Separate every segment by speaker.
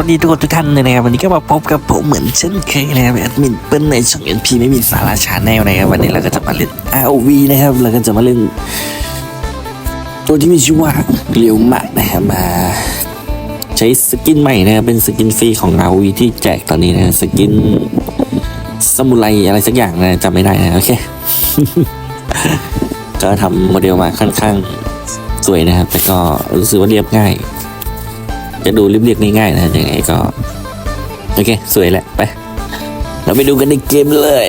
Speaker 1: สวัสดีทุกคนทุกท่านเลยนะครับวันนี้ก็มาพบกับผมเหมือนเช่นเคยนะครับแอดมินเปิ้ลในช่อง NP ไม่มีสาระชาแนลนะครับวันนี้เราก็จะมาเล่น ROV นะครับเราก็จะมาเล่น ตัวที่มีชื่อว่าเลียวมะนะครับมา ใช้สกินใหม่นะครับเป็นสกินฟรีของ ROV ที่แจกตอนนี้นะสกินสมุไรอะไรสักอย่างนะจำไม่ได้นะโอเคก็ทำโมเดลมาค่อนข้างสวยนะครับ แต่ก็รู้สึกว่าเรียบง่าย จะดูเรียบๆง่ายๆนะยังไงก็โอเค สวยแหละไป เราไปดูกันในเกมเลย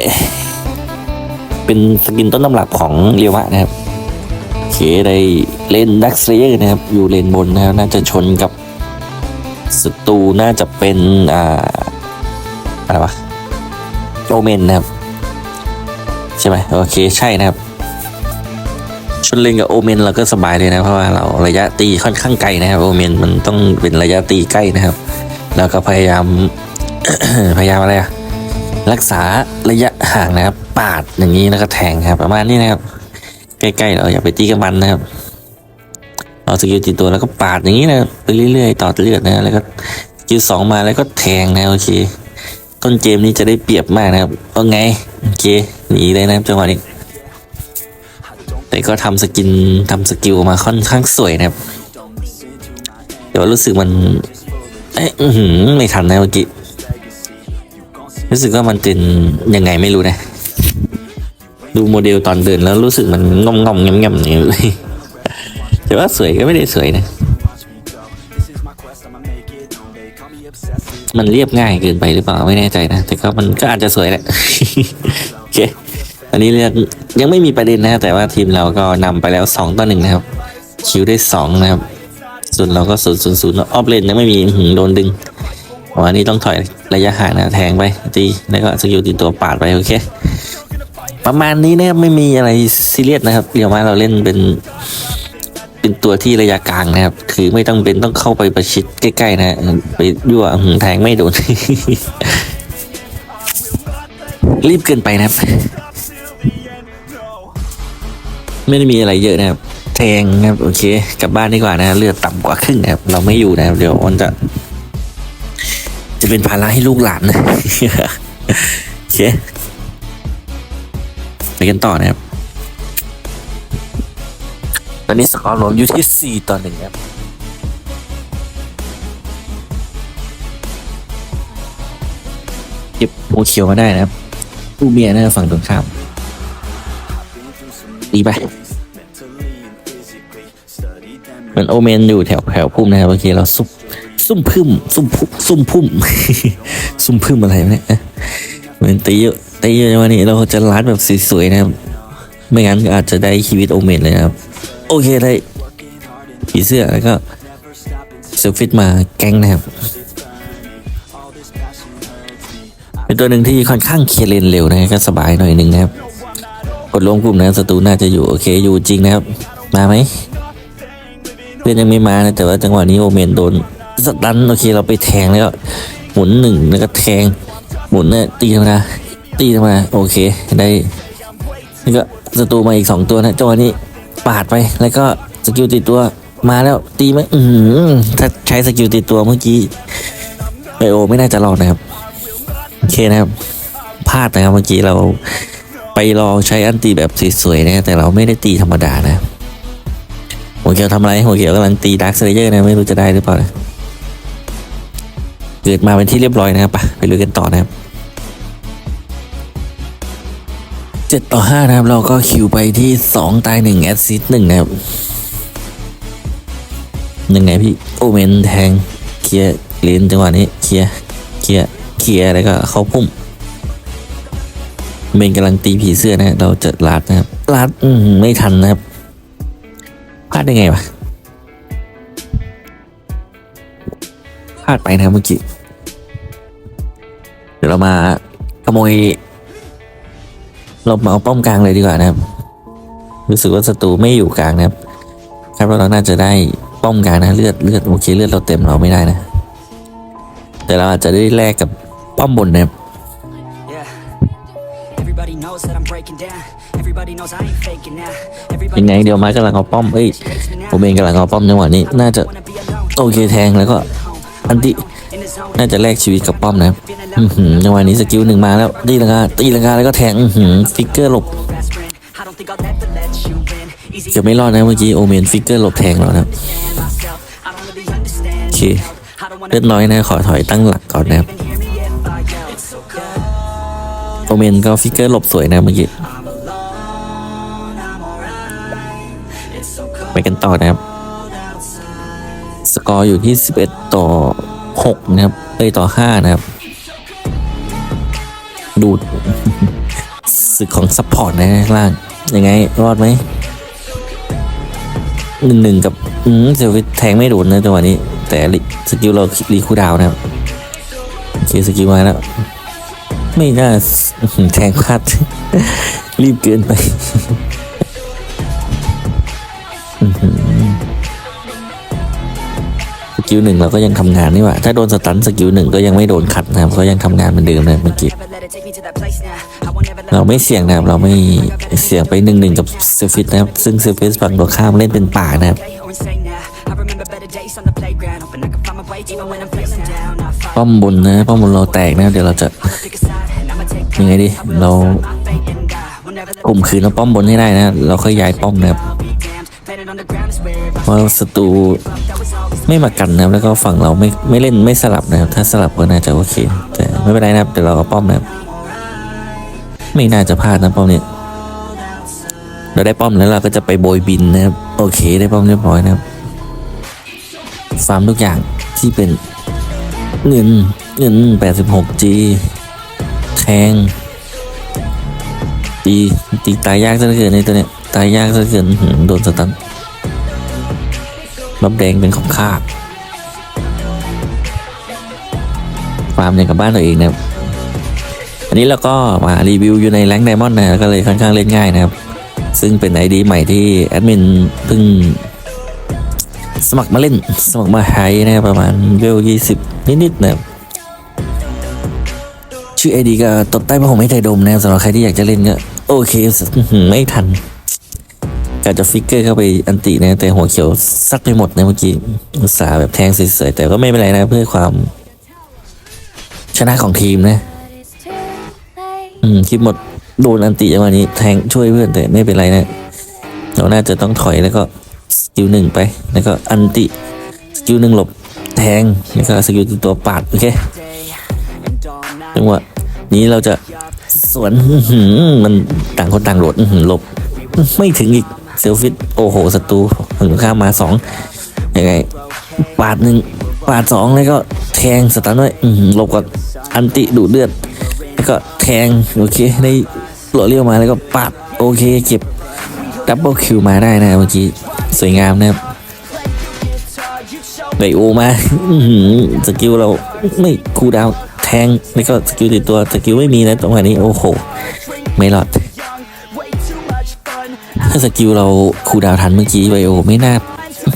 Speaker 1: เป็นสกินต้นตำรับของเรียวะนะครับโอเคได้เล่นดักเซเยนะครับ อยู่เลนบนนะครับน่าจะชนกับศัตรูน่าจะเป็น อ่า อะไรวะโอเมนนะครับ ใช่ไหมโอเคใช่นะครับ ชนเลนกับโอเมนเราก็สบายเลยนะเพราะว่าเราระยะตีค่อนข้างไกลนะครับโอเมนมันต้องเป็นระยะตีใกล้นะครับ แล้วก็พยายามพยายามอะไรอะรักษาระยะห่างนะครับ ปาดอย่างนี้แล้วก็แทงครับ ประมาณนี้นะครับ ใกล้ๆเราอย่าไปตีกับมันนะครับเอาสกิลตีตัวแล้วก็ปาดอย่างนี้นะไปเรื่อยๆต่อเลือดนะแล้วก็สกิลสองมาแล้วก็แทงนะโอเค ต้นเกมนี้จะได้เปรียบมากนะครับเอาไงโอเคหนีเลยนะครับจังหวะนี้ แต่ก็ทำสกินทำสกิลมาค่อนข้างสวยนะครับแต่ว่ารู้สึกมัน เอ๊ะอือไม่ทันนะเมื่อกี้ รู้สึกว่ามันเป็นยังไงไม่รู้นะ ดูโมเดลตอนเดินแล้วรู้สึกมันงอมงอมแงมแงมอย่างนี้เลยแต่ว่าสวยก็ไม่ได้สวยนะ มันเรียบง่ายเกินไปหรือเปล่าไม่แน่ใจนะ แต่ก็มันก็อาจจะสวยแหละโอเค อันนี้เรียกยังไม่มีประเด็นนะแต่ว่าทีมเราก็นำไปแล้ว 2 ต่อหนึ่งนะครับ คิวได้ 2 นะครับ ส่วนเราก็ศูนย์ศูนย์ศูนย์ออฟเลนยังไม่มีหือโดนดึงวันนี้ต้องถอยระยะห่างนะแทงไปตีแล้วก็สกิลตีตัวปาดไปโอเค ประมาณนี้นะครับไม่มีอะไรซีเรียสนะครับเรียว่าเราเล่นเป็นเป็นตัวที่ระยะกลางนะครับ คือไม่ต้องเป็นต้องเข้าไปประชิดใกล้ๆนะไปยั่วหือแทงไม่โดน รีบเกินไปนะครับ ไม่ได้มีอะไรเยอะนะครับ แทงครับโอเค กลับบ้านดีกว่านะเลือดต่ำกว่าครึ่งนะครับ เราไม่อยู่นะครับ เดี๋ยวมันจะ จะเป็นภาระให้ลูกหลานนะโอเคไปกันต่อนะครับ ตอนนี้สกอร์รวมอยู่ที่สี่ต่อหนึ่งครับเก็บโมเขียวมาได้นะครับลูกเมียนะฝั่งตรงข้ามตีไป เหมือนโอเมนอยู่แถวแถวพุ่มนะครับโอเคเราซุ่มซุ่มพึ่มซุ่มพุ่มซุ่มพุ่มซุ่มพึ่มอะไรวะเนี่ยเหมือนตีเยอะตีเยอะวันนี้เราจะล้านแบบสวยๆนะครับ ไม่งั้นก็อาจจะได้ชีวิตโอเมนเลยนะครับ โอเคได้ผีเสื้อแล้วก็เซลฟิตมาแก๊งนะครับเป็นตัวหนึ่งที่ค่อนข้างเคลียร์เลนเร็วนะก็สบายหน่อยหนึ่งนะครับกดลงกลุ่มนะศัตรูน่าจะอยู่โอเคอยู่จริงนะครับ มาไหม พื่อนยังไม่มานะแต่ว่าจังหวะนี้โอเมนโดนสตันโอเคเราไปแทงแล้วหมุนหนึ่งแล้วก็แทงหมุนเนี่ยตีธรรมดาตีธรรมดาโอเคได้แล้วก็ศัตรูมาอีกสองตัวนะจังหวะนี้ปาดไปแล้วก็สกิลติดตัวมาแล้วตีไหมอือหือถ้าใช้สกิลติดตัวเมื่อกี้ไบโอไม่น่าจะรอดนะครับโอเคนะครับพลาดนะครับเมื่อกี้เราไปรอใช้อันตีแบบสวยๆนะแต่เราไม่ได้ตีธรรมดานะ หัวเขียวทำอะไรหัวเขียวกำลังตีดาร์คเซเลเยอร์นะไม่รู้จะได้หรือเปล่านะเกิดมาเป็นที่เรียบร้อยนะครับไปไปลุยกันต่อนะครับเจ็ดต่อห้านะครับ เราก็คิวไปที่สองตายหนึ่งแอดซิสหนึ่งนะครับยังไงพี่โอเมนแทงเคลียร์เลนจังหวะนี้เคลียร์เคลียร์เคลียร์แล้วก็เข้าพุ่มเมนกำลังตีผีเสื้อนะเราจะลาดนะครับลาดไม่ทันนะครับ พลาดได้ไงวะพลาดไปนะเมื่อกี้ เดี๋ยวเรามาขโมย เรามาเอาป้อมกลางเลยดีกว่านะครับ รู้สึกว่าศัตรูไม่อยู่กลางนะครับคาดว่าเราน่าจะได้ป้อมกลางนะเลือดเลือดโอเคเลือดเราเต็มเราไม่ได้นะ แต่เราอาจจะได้แลกกับป้อมบนนะครับ
Speaker 2: Yeah. Everybody knows that I'm breaking down. Everybody knows I ain't faking now.
Speaker 1: ยั
Speaker 2: Everybody
Speaker 1: งไงเดี๋ยวไม้กำลังเอาป้อมเอ้ยผมเองกำลังเอาป้อมจังหวะนี้ น่าจะ
Speaker 2: wanna be alone.
Speaker 1: โอเคแทงแล้วก็อันติน่าจะแลกชีวิตกับป้อมนะครับอื้อหือจังหวะนี้สกิลหนึ่งมาแล้วตีลังกาตีลังกาแล้วก็แทงอื้อหือฟิกเกอร์หลบ
Speaker 2: fast friend. I don't think I'll ever let you in. Easy
Speaker 1: เกือบไม่รอดนะเมื่อกี้โอเมนฟิกเกอร์หลบแทงเรานะครับ
Speaker 2: myself. I don't really understand.
Speaker 1: โอเค
Speaker 2: I don't wanna
Speaker 1: เลือดน้อยนะ ขอถอยตั้งหลักก่อนนะครับ
Speaker 2: even hear me if I yell. It's so cold.
Speaker 1: โอเมนก็ฟิกเกอร์หลบสวยนะเมื่อกี้ กันต่อนะครับ สกอร์อยู่ที่ 11 ต่อ 6 นะครับเอ้ยต่อ 5 นะครับ ดูดศึกของซัพพอร์ตนะข้างล่าง ยังไง รอดไหมหนึ่งหนึ่งกับ อืมเซลฟิแทงไม่โดนนะจังหวะนี้ แต่สกิลเรารีคูดาวนะครับโอเคสกิลมาแล้ว ไม่น่าแทงพลาดรีบเกินไป สกิลหนึ่งเราก็ยังทำงานนี่หว่า ถ้าโดนสตันสกิลหนึ่งก็ยังไม่โดนขัดนะครับ ก็ยังทำงานเหมือนเดิมนะเมื่อกี้เราไม่เสี่ยงนะครับ เราไม่เสี่ยงไปหนึ่งหนึ่งกับเซฟิตนะครับ ซึ่งเซฟิตฝั่งตรงข้ามเล่นเป็นป่านะครับป้อมบนนะป้อมบนเราแตกนะเดี๋ยวเราจะยังไงดีเรากลุ่มคืนเอาป้อมบนให้ได้นะ เราค่อยย้ายป้อมนะครับ
Speaker 2: be damned. Planet on the ground is where it
Speaker 1: เพราะศัตรูไม่มากันนะครับแล้วก็ฝั่งเราไม่ไม่เล่นไม่สลับนะครับ ถ้าสลับก็น่าจะโอเค แต่ไม่เป็นไรนะครับเดี๋ยวเราเอาป้อมนะครับไม่น่าจะพลาดนะป้อมเนี้เราได้ป้อมแล้วเราก็จะไปโบยบินนะครับโอเคได้ป้อมเรียบร้อยนะครับฟาร์มทุกอย่างที่เป็นเงินเงิน 86G แทงตีตีตายยากซะเหลือเกินในตัวเนี้ยตายยากซะเหลือเกินโดนสตัน รับแดงเป็นของข้าบฟาร์มอย่างกับบ้านตัวเองนะครับ อันนี้เราก็มารีวิวอยู่ในแรงไดมอนด์นะก็เลยค่อนข้างเล่นง่ายนะครับ ซึ่งเป็นไอดีใหม่ที่แอดมินเพิ่งสมัครมาเล่น สมัครมาไฮนะครับประมาณเวลยี่สิบนิดๆนะครับชื่อไอดีก็ตบใต้ผ้าห่มให้ไทยดมนะครับสำหรับใครที่อยากจะเล่นก็โอเคไม่ทัน กาจะฟิกเกอร์เข้าไปอันตินะแต่หัวเขียวซัดไปหมดนะเมื่อกี้อุตส่าห์แบบแทงสวยๆแต่ก็ไม่เป็นไรนะเพื่อความ ชนะของทีมนะ อืมคลิปหมดโดนอันติจังหวะนี้แทงช่วยเพื่อนแต่ไม่เป็นไรนะเราน่าจะต้องถอยแล้วก็สกิลหนึ่งไป แล้วก็อันติสกิลหนึ่งหลบแทงแล้วก็สกิลตัวปาดโอเคจังหวะนี้เราจะสวนมันต่างคนต่างโหลดหลบ ไม่ถึงอีกเซลฟิตโอ้โหศัตรูถึงข้ามมาสองยังไงปาดหนึ่งปาดสองแล้วก็แทงสตันด้วยอื้อหือหลบกับอันติดูเลือด แล้วก็แทงโอเคได้หล่อเลี้ยวมาแล้วก็ปาดโอเคเก็บดับเบิลคิวมาได้นะเมื่อกี้สวยงามนะครับไดโอมาสกิลเราไม่คูดาวแทงแล้วก็สกิลติดตัวสกิลไม่มีนะตรงนี้โอ้โห ไม่รอด ถ้าสกิลเราคูดาวทันเมื่อกี้ไบโอไม่น่า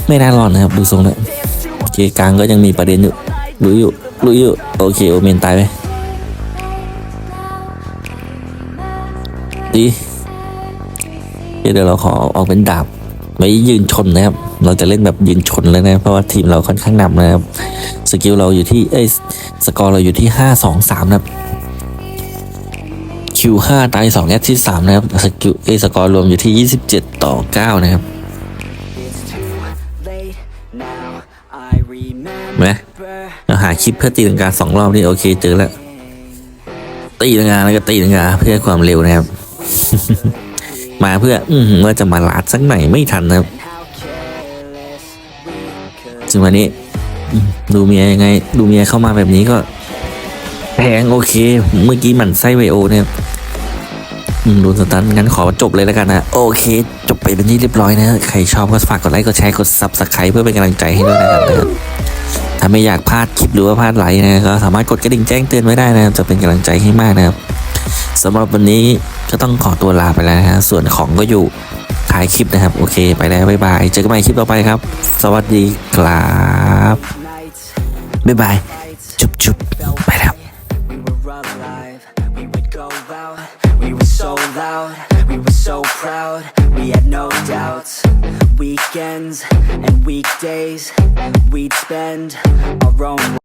Speaker 1: ไม่น่ารอดนะครับ ดูทรงแล้วโอเคกลางก็ยังมีประเด็นอยู่รู้อยู่รู้อยู่โอเคโอเมนตายไปดีเดี๋ยวเราขอออกเป็นดาบไว้ยืนชนนะครับ เราจะเล่นแบบยืนชนแล้วนะ เพราะว่าทีมเราค่อนข้างนำนะครับ สกิลเราอยู่ที่เอ้สกอร์เราอยู่ที่ห้าสองสามนะครับ คิวห้าตายสองแอดที่สามนะครับสกิลเอสกอร์รวมอยู่ที่ยี่สิบเจ็ดต่อเก้านะครับนไหมเราหาคลิปเพื่อตีลังกาสองรอบนี่โอเคเจอแล้ว ตีลังกาแล้วก็ตีลังกาเพื่อความเร็วนะครับ มาเพื่อ อืว่าจะมาลาดสักหน่อยไม่ทันนะครับจังหวะนี้ ดูเมียยังไง ดูเมียเข้ามาแบบนี้ก็แพงโอเค เมื่อกี้หมันไส้ไวโอเนี่ย โดนสตันงั้นขอจบเลยแล้วกันนะ โอเค จบไปเป็นที่เรียบร้อยนะ ใครชอบก็ฝากกดไลค์ กดแชร์ กดซับสไครต์เพื่อเป็นกำลังใจให้ด้วยนะครับถ้าไม่อยากพลาดคลิปหรือว่าพลาดไลค์นะก็สามารถกดกระดิ่งแจ้งเตือนไว้ได้นะจะเป็นกำลังใจให้มากนะครับสำหรับวันนี้ก็ต้องขอตัวลาไปแล้วนะส่วนของก็อยู่ท้ายคลิปนะครับ โอเค ไปแล้วบ๊ายบาย เจอกันใหม่คลิปต่อไปครับ สวัสดีครับบ๊ายบาย
Speaker 2: weekdays, we'd spend our own.